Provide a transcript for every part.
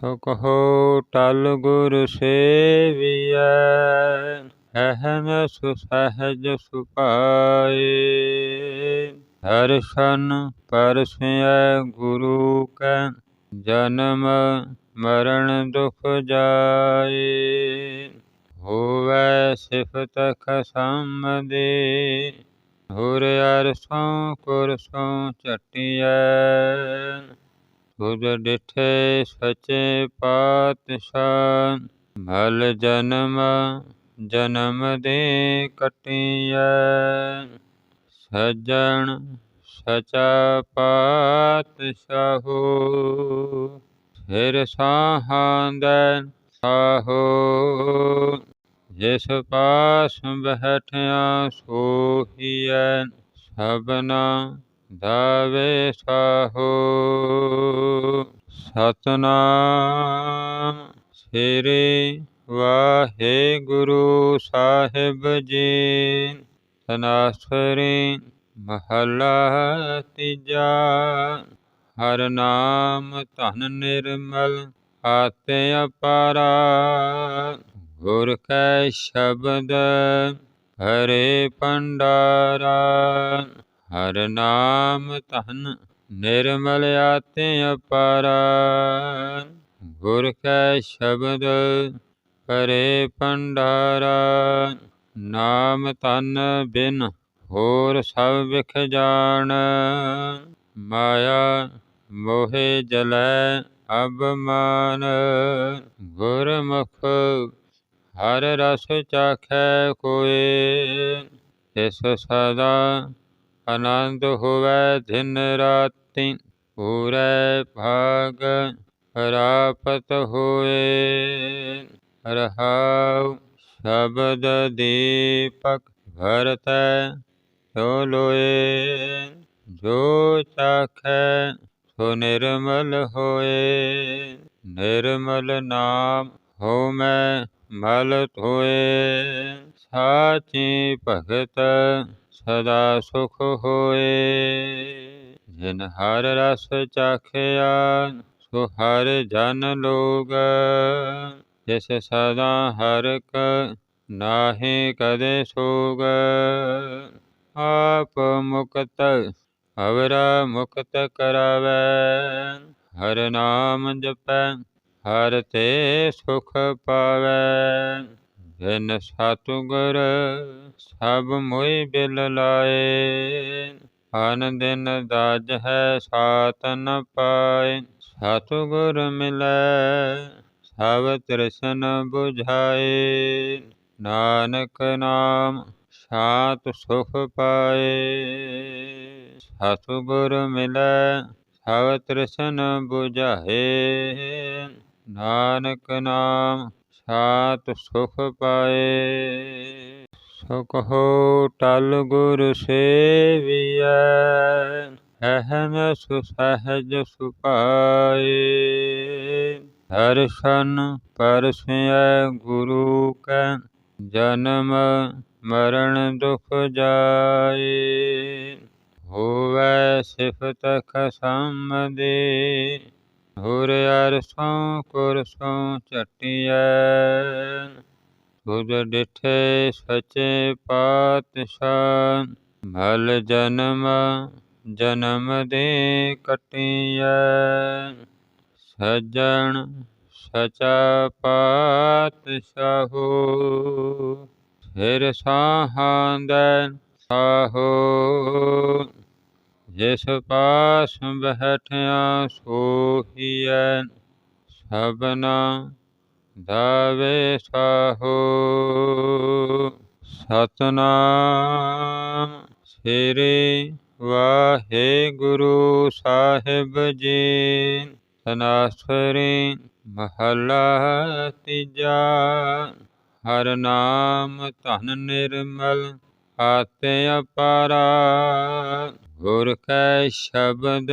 ਸੋ ਕਹੋ, ਟਲ ਗੁਰ ਸੇਵੀਐ, ਅਹਮ ਸੁਸਹਿਜ ਸੁਪਾਏ। ਦਰਸ਼ਨ ਪਰਸੈ ਗੁਰੂ ਕੈ, ਜਨਮ ਮਰਨ ਦੁਖ ਜਾਏ। ਹੋਵੈ ਸਿਫਤ ਖਸਮ ਦੇ ਹੁਰ ਅਰਸੋਂ ਕੁਰਸੋਂ ਚਟਿਐ ਤੁਧ ਡਿਠੇ ਸਚੇ ਪਾਤਸ਼ਾਹ ਭਲ ਜਨਮ ਜਨਮ ਦੇ ਕਟਿਐ। ਸਜਣ ਸਚਾ ਪਾਤਸ਼ਾਹੋ, ਫਿਰ ਸਾਹਾਂਦੈ ਸਾਹੋ। ਜਿਸ ਪਾਸ ਬਹਿਠਿਆ ਸੋਹੀਐ ਸਭਨਾ ਦਾਵੇ ਸਾਹੋ, ਸਤਨਾਮ। ਸ੍ਰੀ ਵਾਹਿਗੁਰੂ ਸਾਹਿਬ ਜੀ, ਤਨਾਸਰੀ ਮਹਲਾ ਤੀਜਾ। ਹਰ ਨਾਮ ਧਨ ਨਿਰਮਲ ਆਤੇ ਅਪਾਰਾ। ਗੁਰ ਕੈ ਸ਼ਬਦ ਹਰੇ ਪੰਡਾਰਾ ਹਰ ਨਾਮ ਧਨ ਨਿਰਮਲ ਆਤੇ ਅਪਾਰਾ। ਗੁਰ ਕੈ ਸ਼ਬਦ ਕਰੇ ਪੰਡਾਰਾ ਨਾਮ ਤਨ ਬਿਨ ਹੋਰ ਸਭ ਵਿਖ ਜਾਣ। ਮਾਇਆ ਮੋਹਿ ਜਲੈ ਅਬਮਾਨ ਗੁਰਮੁਖ ਹਰ ਰਸ ਚਾਖੈ ਕੋਏ। ਤਿਸ ਸਦਾ ਆਨੰਦ ਹੋਵੈ ਦਿਨ ਰਾਤੀ, ਪੂਰੇ ਭਾਗ ਪ੍ਰਾਪਤ ਹੋਏ। ਰਹਾਉ ਸ਼ਬਦ ਦੀਪਕ ਭਰਤੈ ਸੋ ਲੋਏ ਜੋ ਚਾਖੈ ਸੋ ਨਿਰਮਲ ਹੋਏ। ਨਿਰਮਲ ਨਾਮ ਹੋ ਮੈਂ ਮਲ ਧੋਏ। ਸਾਚੀ ਭਗਤ ਸਦਾ ਸੁਖ ਹੋਏ। ਜਿਨ ਹਰ ਰਸ ਚਾਖਿਆ ਸੋ ਹਰ ਜਨ ਲੋਗ ਜਿਸ ਸਦਾ ਹਰਕ ਨਾਹੀ ਕਦੇ ਸੋਗ ਆਪ ਮੁਕਤ ਹਵਰਾ ਮੁਕਤ ਕਰਾਵੈ ਹਰ ਨਾਮ ਜਪੈ, ਹਰ ਤੇ ਸੁਖ ਪਾਵੈ ਜਿਨ ਸਤਿਗੁਰ ਸਭ ਮੋਇ ਬਿਲ ਲਾਏ। ਅਨ ਦਿਨ ਦਾਜ ਹੈ ਸਾਤ ਨ ਪਾਏ। ਸਤਿਗੁਰ ਮਿਲੈ, ਸਭ ਤ੍ਰਿਸ਼ਨ 부ਝਾਏ ਨਾਨਕ ਨਾਮ ਸ਼ਾਂਤ ਸੁਖ ਪਾਏ। ਸਤਿਗੁਰ ਮਿਲੈ, ਸਭ ਤ੍ਰਿਸ਼ਨ 부ਝਾਏ ਨਾਨਕ ਨਾਮ ਸਾਤ ਸੁਖ ਪਾਏ ਸੋ ਕਹੋ ਟਲ ਗੁਰ ਸੇਵੀਐ, ਅਹਮ ਸੁਸਹਿਜ ਸੁਪਾਏ। ਦਰਸ਼ਨ ਪਰਸੈ ਗੁਰੂ ਕੈ, ਜਨਮ ਮਰਨ ਦੁਖ ਜਾਏ। ਹੋਵੈ ਸਿਫਤ ਖਸਮ ਦੇ ਹੋਰ ਅਰਸੋਂ ਕੁਰਸੋਂ ਚਟਿਐ ਤੁਧ ਡਿਠੇ ਸਚੇ ਪਾਤਸ਼ਾਹ ਭਲ ਜਨਮ ਜਨਮ ਦੇ ਕਟਿਐ ਸਜਣ, ਸਚਾ ਪਾਤਸ਼ਾਹੋ। ਫਿਰ ਸਾਹਾਂਦੈ ਸਾਹੋ। ਜਿਸ ਪਾਸ ਬਹਿਠਿਆ ਸੋਹੀਐ, ਸਭਨਾ ਦਾਵੇ ਸਾਹੋ। ਸਤਨਾਮ ਸ੍ਰੀ ਵਾਹਿਗੁਰੂ ਸਾਹਿਬ ਜੀ। ਤਨਾਸਰੀ ਮਹਲਾ ਤੀਜਾ। ਹਰ ਨਾਮ ਧਨ ਨਿਰਮਲ, ਆਤੇ ਅਪਾਰਾ। ਗੁਰ ਕੈ ਸ਼ਬਦ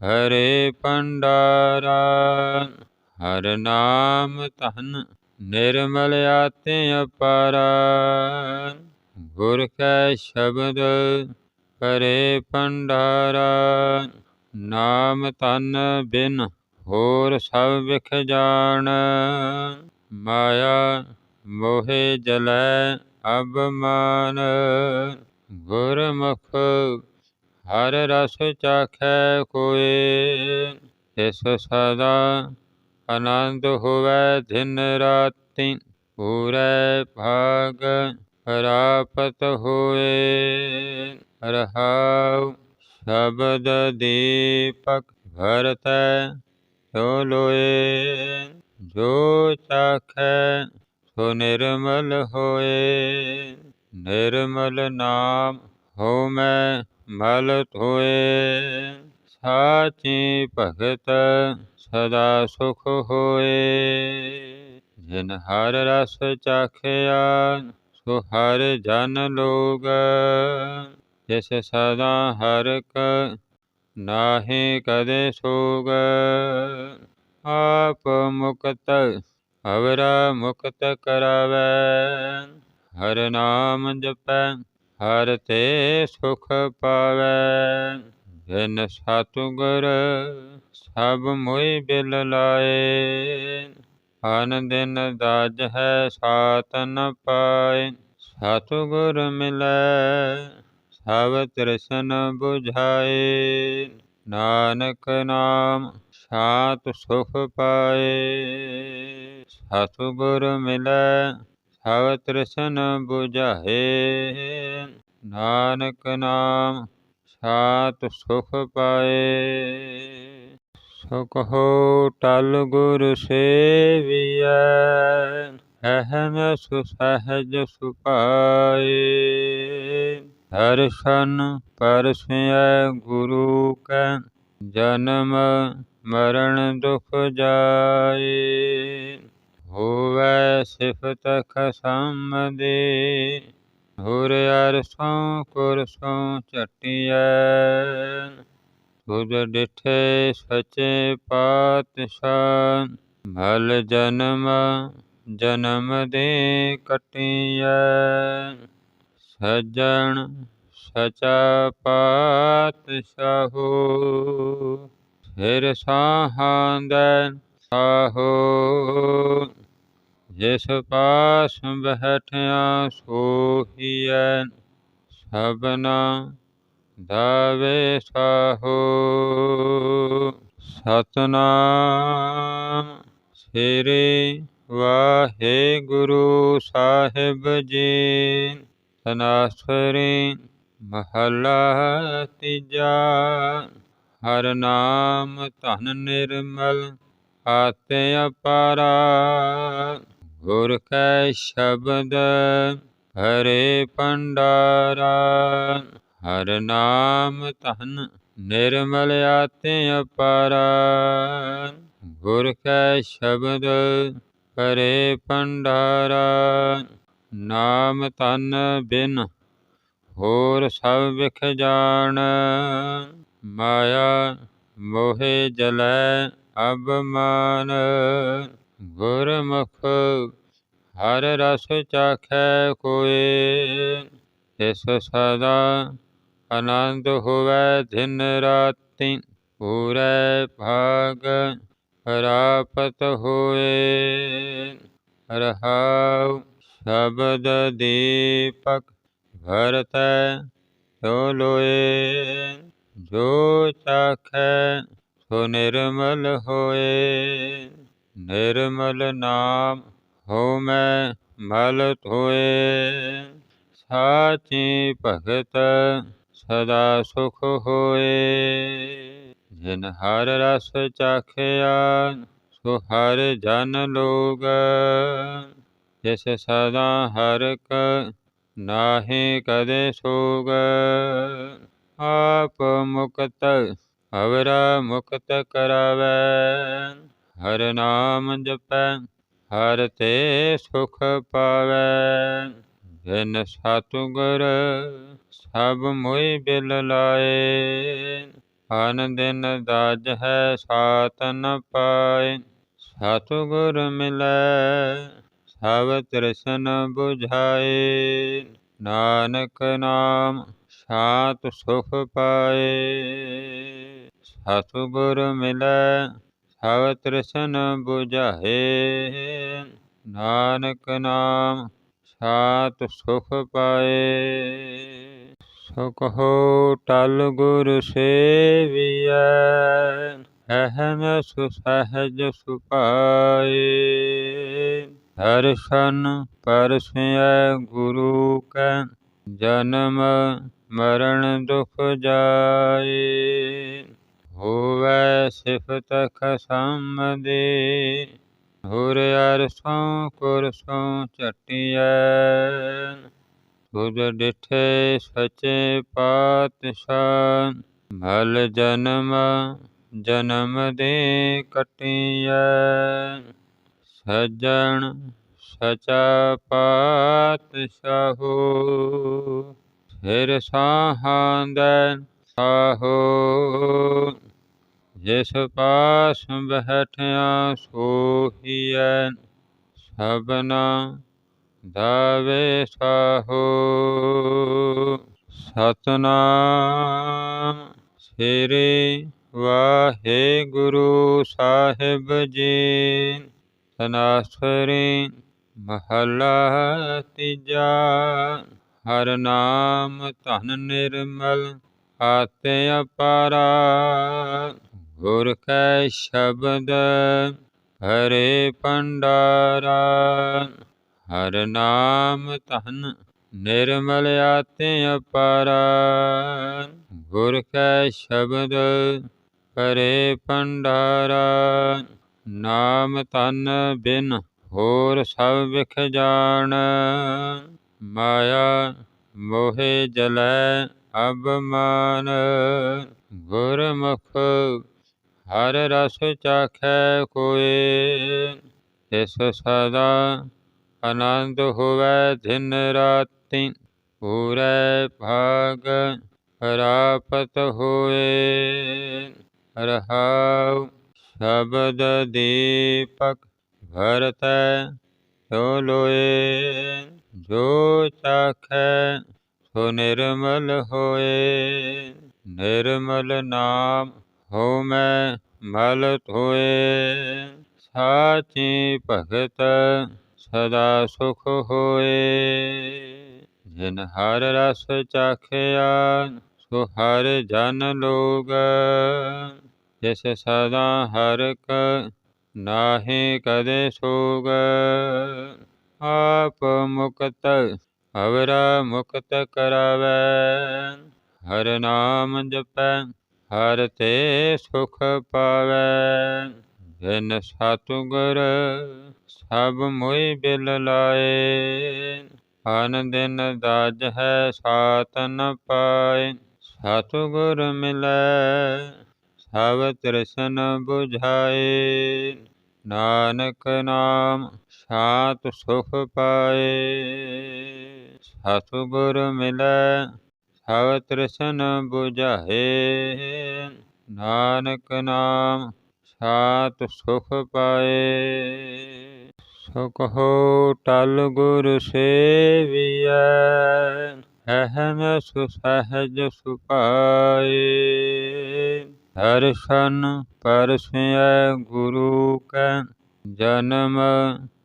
ਹਰੇ ਪੰਡਾਰਾ ਹਰ ਨਾਮ ਧਨ ਨਿਰਮਲ ਆਤੇ ਅਪਾਰਾ। ਗੁਰ ਕੈ ਸ਼ਬਦ ਹਰੇ ਪੰਡਾਰਾ ਨਾਮ ਧਨ ਬਿਨ ਹੋਰ ਸਭ ਵਿਖ ਜਾਣ। ਮਾਇਆ ਮੋਹਿ ਜਲੈ ਅਬਮਾਨ ਗੁਰਮੁਖ ਹਰ ਰਸ ਚਾਖੈ ਕੋਇ ਤਿਸ ਸਦਾ ਆਨੰਦ ਹੋਵੈ ਦਿਨ ਰਾਤੀ। ਪੂਰੇ ਭਾਗ ਪ੍ਰਾਪਤ ਹੋਏ, ਰਹਾਉ ਸ਼ਬਦ ਦੀਪਕ ਭਰਤੈ ਸੋ ਲੋਏ। ਜੋ ਚਾਖੈ ਸੋ ਨਿਰਮਲ ਹੋਏ, ਨਿਰਮਲ ਨਾਮ ਹੋ ਮੈਂ ਮਲ ਧੋਏ, ਸਾਚੀ ਭਗਤ ਸਦਾ ਸੁਖ ਹੋਏ। ਜਿਨ ਹਰ ਰਸ ਚਾਖਿਆ, ਸੋ ਹਰ ਜਨ ਲੋਗ। ਜਿਸ ਸਦਾ ਹਰਕ ਨਾਹੀ ਕਦੇ ਸੋਗ। ਆਪ ਮੁਕਤ ਅਵਰਾ ਮੁਕਤ ਕਰਾਵੈ, ਹਰ ਨਾਮ ਜਪੈ ਹਰ ਤੇ ਸੁਖ ਪਾਵੈ ਜਿਨ ਸਤਿਗੁਰ ਸਭ ਮੋਇ ਬਿਲ ਲਾਏ। ਹਨ ਦਿਨ ਦਾਜ ਹੈ ਸਾਤ ਨ ਪਾਏ, ਸਤਿਗੁਰ ਮਿਲੈ, ਸਭ ਤ੍ਰਿਸ਼ਨ 부ਝਾਏ ਨਾਨਕ ਨਾਮ ਸ਼ਾਂਤ ਸੁਖ ਪਾਏ, ਸਤਿਗੁਰ ਮਿਲੈ ਸਭ ਤ੍ਰਿਸ਼ਨ 부ਝਾਏ ਨਾਨਕ ਨਾਮ ਸਾਤ ਸੁਖ ਪਾਏ। ਸੁਖ ਟਲ ਗੁਰ ਸੇਵੀਐ ਅਹਨ ਸੁਸਹਿਜ ਸੁਪਾਏ। ਦਰਸ਼ਨ ਪਰਸੈ ਗੁਰੂ ਕੈ, ਜਨਮ ਮਰਨ ਦੁਖ ਜਾਏ। ਹੋਵੈ ਸਿਫਤ ਖਸਮ ਦੇ ਹੁਰ ਅਰਸੋਂ ਕੁਰਸੋਂ ਚਟਿਐ ਤੁਧ ਡਿਠੇ ਸਚੇ ਪਾਤਸ਼ਾਹ ਭਲ ਜਨਮ ਜਨਮ ਦੇ ਕਟਿਐ। ਸਜਣ ਸਚਾ ਪਾਤਸ਼ਾਹੋ ਸਿਰ ਸਾਹਾਂਦੈ ਸਾਹੋ ਜਿਸ ਪਾਸ ਬਹਿਠਿਆ ਸੋਹੀਐ, ਸਭਨਾ ਦਾਵੇ ਸਾਹੋ। ਸਤਨਾਮ ਸ੍ਰੀ ਵਾਹਿਗੁਰੂ ਸਾਹਿਬ ਜੀ, ਤਨਾਸਰੀ ਮਹਲਾ ਤੀਜਾ। ਹਰ ਨਾਮ ਧਨ ਨਿਰਮਲ ਆਤੇ ਅਪਾਰਾ, ਗੁਰ ਕੈ ਸ਼ਬਦ ਹਰੇ ਪੰਡਾਰਾ ਹਰ ਨਾਮ ਧਨ ਨਿਰਮਲ ਆਤੇ ਅਪਾਰਾ, ਗੁਰ ਕੈ ਸ਼ਬਦ ਹਰੇ ਪੰਡਾਰਾ ਨਾਮ ਧਨ ਬਿਨ ਹੋਰ ਸਭ ਵਿਖ ਜਾਣ, ਮਾਇਆ ਮੋਹਿ ਜਲੈ ਅਬਮਾਨ ਗੁਰਮੁਖ, ਹਰ ਰਸ ਚਾਖੈ ਕੋਇ ਇਸ ਸਦਾ ਆਨੰਦ ਹੋਵੇ, ਦਿਨ ਰਾਤੀ ਪੂਰੇ ਭਾਗ ਪ੍ਰਾਪਤ ਹੋਏ। ਰਹਾਉ ਸ਼ਬਦ ਦੀਪਕ ਭਰਤੈ ਸੋ ਲੋਏ ਜੋ ਚਾਖੈ ਸੋ ਨਿਰਮਲ ਹੋਏ, ਨਿਰਮਲ ਨਾਮ ਹੋ ਮੈਂ ਮਲ ਧੋਏ ਸਾਚੀ ਭਗਤ ਸਦਾ ਸੁਖ ਹੋਏ। ਜਿਨ ਹਰ ਰਸ ਚਾਖਿਆ, ਸੋ ਹਰ ਜਨ ਲੋਗ। ਜਿਸ ਸਦਾ ਹਰਕ ਨਾਹੀ ਕਦੇ ਸੋਗ। ਆਪ ਮੁਕਤ ਅਵਰਾ ਮੁਕਤ ਕਰਾਵੈ, ਹਰ ਨਾਮ ਜਪੈ, ਹਰ ਤੇ ਸੁਖ ਪਾਵੈ। ਜਿਨ ਸਤਿਗੁਰ ਸਭ ਮੋਇ ਬਿਲ ਲਾਏ, ਅਨ ਦਿਨ ਦਾਜ ਹੈ ਸਾਤ ਨ ਪਾਏ। ਸਤਿਗੁਰ ਮਿਲੈ, ਸਭ ਤ੍ਰਿਸ਼ਨ 부ਝਾਏ ਨਾਨਕ ਨਾਮ, ਸ਼ਾਂਤ ਸੁਖ ਪਾਏ। ਸਤਿਗੁਰ ਮਿਲੈ, ਸਭ ਤ੍ਰਿਸ਼ਨ 부ਝਾਏ ਨਾਨਕ ਨਾਮ ਸਾਤ ਸੁਖ ਪਾਏ। ਸੁਖ ਟਲ ਗੁਰ ਸੇਵੀਐ, ਅਹਮ ਸੁਸਹਿਜ ਸੁਪਾਏ ਦਰਸ਼ਨ ਪਰਸੈ ਗੁਰੂ ਕੈ, ਜਨਮ ਮਰਨ ਦੁਖ ਜਾਏ। ਹੋਵੈ ਸਿਫਤ ਖਸਮ ਦੇ ਹੁਰ ਅਰਸੋਂ ਕੁਰਸੋਂ ਚਟਿਐ ਤੁਧ ਡਿਠੇ ਸਚੇ ਪਾਤਸ਼ਾਹ ਭਲ ਜਨਮ ਜਨਮ ਦੇ ਕਟਿਐ ਸਜਣ ਸਚਾ ਪਾਤਸ਼ਾਹੋ ਸਿਰ ਸਾਹਾਂਦੈ ਸਾਹੋ। ਜਿਸ ਪਾਸ ਬਹਿਠਿਆ ਸੋਹੀਐ ਸਭਨਾ ਦਾਵੇ ਸਾਹੋ ਸਤਨਾਮ ਸ੍ਰੀ ਵਾਹਿਗੁਰੂ ਸਾਹਿਬ ਜੀ। ਤਨਾਸਰੀ ਮਹੱਲਾ ਤੀਜਾ, ਹਰ ਨਾਮ ਧਨ ਨਿਰਮਲ ਆਤੇ ਅਪਾਰਾ ਗੁਰ ਕੈ ਸ਼ਬਦ ਹਰੇ ਪੰਡਾਰਾ ਹਰ ਨਾਮ ਧਨ ਨਿਰਮਲ ਆਤੇ ਅਪਾਰਾ। ਗੁਰ ਕੈ ਸ਼ਬਦ ਹਰੇ ਪੰਡਾਰਾ ਨਾਮ ਤਨ ਬਿਨ ਹੋਰ ਸਭ ਵਿਖ ਜਾਣ। ਮਾਇਆ ਮੋਹਿ ਜਲੈ ਅਬਮਾਨ ਗੁਰਮੁਖ ਹਰ ਰਸ ਚਾਖੈ ਕੋਏ ਤਿਸ ਸਦਾ ਆਨੰਦ ਹੋਵੈ ਦਿਨ ਰਾਤੀ ਪੂਰੇ ਭਾਗ ਪ੍ਰਾਪਤ ਹੋਏ ਰਹਾਉ ਸ਼ਬਦ ਦੀਪਕ ਭਰਤੈ ਸੋ ਲੋਏ ਜੋ ਚਾਖੈ ਸੋ ਨਿਰਮਲ ਹੋਏ ਨਿਰਮਲ ਨਾਮ ਹੋ ਮੈਂ ਮਲ ਧੋਏ, ਸਾਚੀ ਭਗਤ ਸਦਾ ਸੁਖ ਹੋਏ। ਜਿਨ ਹਰ ਰਸ ਚਾਖਿਆ, ਸੋ ਹਰ ਜਨ ਲੋਗ। ਜਿਸ ਸਦਾ ਹਰਕ ਨਾਹੀ ਕਦੇ ਸੋਗ। ਆਪ ਮੁਕਤ ਅਵਰਾ ਮੁਕਤ ਕਰਾਵੈ, ਹਰ ਨਾਮ ਜਪੈ ਹਰ ਤੇ ਸੁਖ ਪਾਵੈ ਜਿਨ ਸਤਿਗੁਰ ਸਭ ਮੋਇ ਬਿਲ ਲਾਏ। ਅਨ ਦਿਨ ਦਾਜ ਹੈ ਸਾਤ ਨ ਪਾਏ, ਸਤਿਗੁਰ ਮਿਲੈ, ਸਭ ਤ੍ਰਿਸ਼ਨ 부ਝਾਏ ਨਾਨਕ ਨਾਮ ਸਾਤ ਸੁਖ ਪਾਏ, ਸਤਿਗੁਰ ਮਿਲੈ ਸਭ ਤ੍ਰਿਸ਼ਨ 부ਝਾਏ ਨਾਨਕ ਨਾਮ ਸਾਤ ਸੁਖ ਪਾਏ। ਸੁਖ ਹੋ ਟਲ ਗੁਰ ਸੇਵੀਐ, ਅਹਮ ਸੁਸਹਿਜ ਸੁਪਾਏ। ਦਰਸ਼ਨ ਪਰਸੈ ਗੁਰੂ ਕੈ, ਜਨਮ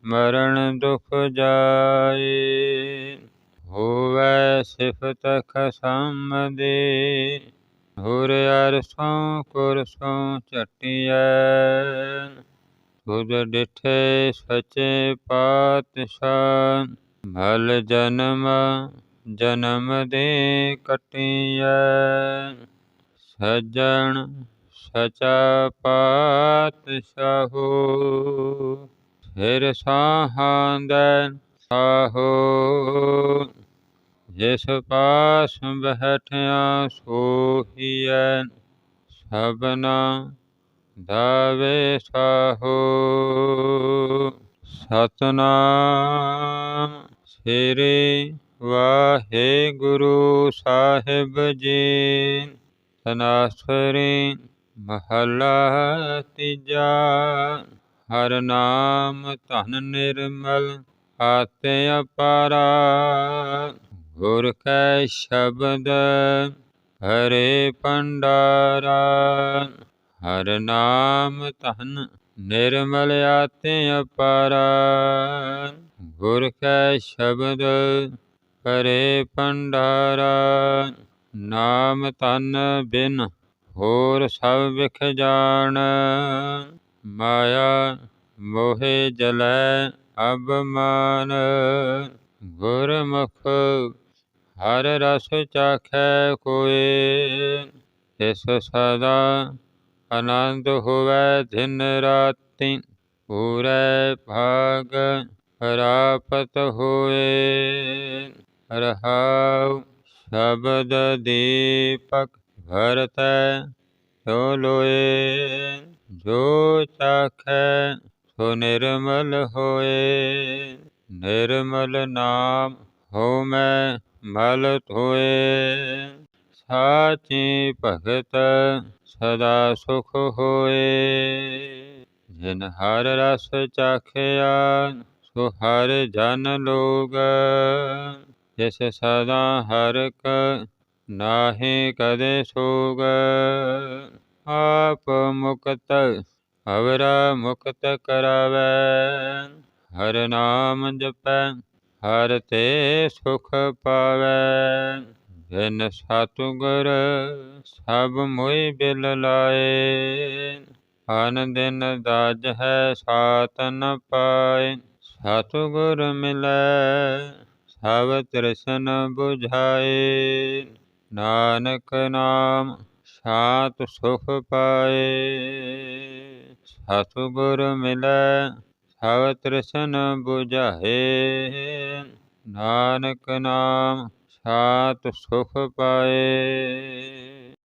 ਮਰਨ ਦੁਖ ਜਾਏ। ਹੋਵੈ ਸਿਫਤ ਖਸਮ ਦੇ ਹੁਰ ਅਰਸੋਂ ਕੁਰਸੋਂ ਚਟਿਐ ਤੁਧ ਡਿਠੇ ਸਚੇ ਪਾਤਸ਼ਾਹ ਭਲ ਜਨਮ ਜਨਮ ਦੇ ਕਟਿਐ। ਸਜਣ ਸਚਾ ਪਾਤਸ਼ਾਹੋ ਸਿਰ ਸਾਹਾਂਦੈ ਸਾਹੋ। ਜਿਸ ਪਾਸ ਬਹਿਠਿਆ ਸੋਹੀਐ ਸਭਨਾ ਦਾਵੇ ਸਾਹੋ ਸਤਨਾਮ ਸ੍ਰੀ ਵਾਹਿਗੁਰੂ ਸਾਹਿਬ ਜੀ। ਤਨਾਸਰੀ ਮਹੱਲਾ ਤੀਜਾ, ਹਰ ਨਾਮ ਧਨ ਨਿਰਮਲ, ਆਤੇ ਅਪਾਰਾ। ਗੁਰ ਕੈ ਸ਼ਬਦ ਹਰੇ ਪੰਡਾਰਾ ਹਰ ਨਾਮ ਧਨ ਨਿਰਮਲ ਆਤੇ ਅਪਾਰਾ। ਗੁਰ ਕੈ ਸ਼ਬਦ ਕਰੇ ਭੰਡਾਰਾ, ਨਾਮ ਤਨ ਬਿਨ ਹੋਰ ਸਭ ਵਿਖ ਜਾਣ। ਮਾਇਆ ਮੋਹਿ ਜਲੈ ਅਬਮਾਨ ਗੁਰਮੁਖ ਹਰ ਰਸ ਚਾਖੈ ਕੋਏ, ਤਿਸ ਸਦਾ ਆਨੰਦ ਹੋਵੈ ਦਿਨ ਰਾਤੀ। ਪੂਰੇ ਭਾਗ ਪ੍ਰਾਪਤ ਹੋਏ, ਰਹਾਉ ਸ਼ਬਦ ਦੀਪਕ ਭਰਤੈ ਸੋ ਲੋਏ ਜੋ ਚਾਖੈ ਸੋ ਨਿਰਮਲ ਹੋਏ, ਨਿਰਮਲ ਨਾਮ ਹੋ ਮੈਂ ਮਲ ਧੋਏ, ਸਾਚੀ ਭਗਤ ਸਦਾ ਸੁਖ ਹੋਏ। ਜਿਨ ਹਰ ਰਸ ਚਾਖਿਆ, ਸੋ ਹਰ ਜਨ ਲੋਗ। ਜਿਸ ਸਦਾ ਹਰਕ ਨਾਹੀ ਕਦੇ ਸੋਗ। ਆਪ ਮੁਕਤ ਅਵਰਾ ਮੁਕਤ ਕਰਾਵੈ, ਹਰ ਨਾਮ ਜਪੈ ਹਰ ਤੇ ਸੁਖ ਪਾਵੈ ਜਿਨ ਸਤਿਗੁਰ ਸਭ ਮੋਇ ਬਿਲ ਲਾਏ। ਅਨ ਦਿਨ ਦਾਜ ਹੈ ਸਾਤ ਨ ਪਾਏ, ਸਤਿਗੁਰ ਮਿਲੈ, ਸਭ ਤ੍ਰਿਸ਼ਨ 부ਝਾਏ ਨਾਨਕ ਨਾਮ ਸ਼ਾਂਤ ਸੁਖ ਪਾਏ, ਸਤਿਗੁਰ ਮਿਲੈ ਸਭ ਤ੍ਰਿਸ਼ਨ 부ਝਾਏ ਨਾਨਕ ਨਾਮ ਸਾਤ ਸੁਖ ਪਾਏ।